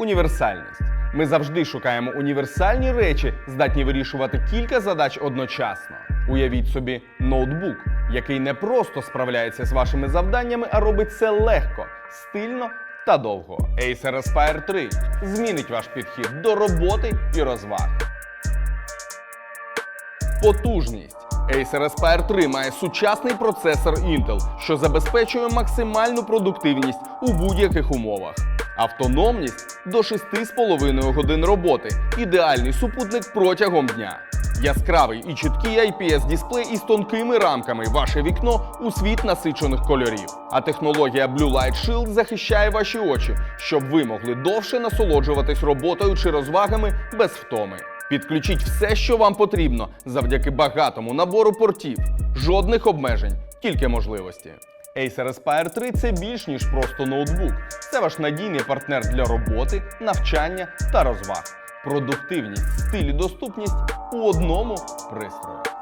універсальність. Ми завжди шукаємо універсальні речі, здатні вирішувати кілька задач одночасно. Уявіть собі ноутбук, який не просто справляється з вашими завданнями, а робить це легко, стильно та довго. Acer Aspire 3 змінить ваш підхід до роботи і розваг. Потужність. Acer Aspire 3 має сучасний процесор Intel, що забезпечує максимальну продуктивність у будь-яких умовах. Автономність до 6,5 годин роботи. Ідеальний супутник протягом дня. Яскравий і чіткий IPS дисплей із тонкими рамками ваше вікно у світ насичених кольорів. А технологія Blue Light Shield захищає ваші очі, щоб ви могли довше насолоджуватись роботою чи розвагами без втоми. Підключіть все, що вам потрібно, завдяки багатому набору портів. Жодних обмежень, тільки можливості. Acer Aspire 3 це більш ніж просто ноутбук. Це ваш надійний партнер для роботи, навчання та розваг. Продуктивність, стиль і доступність у одному пристрої.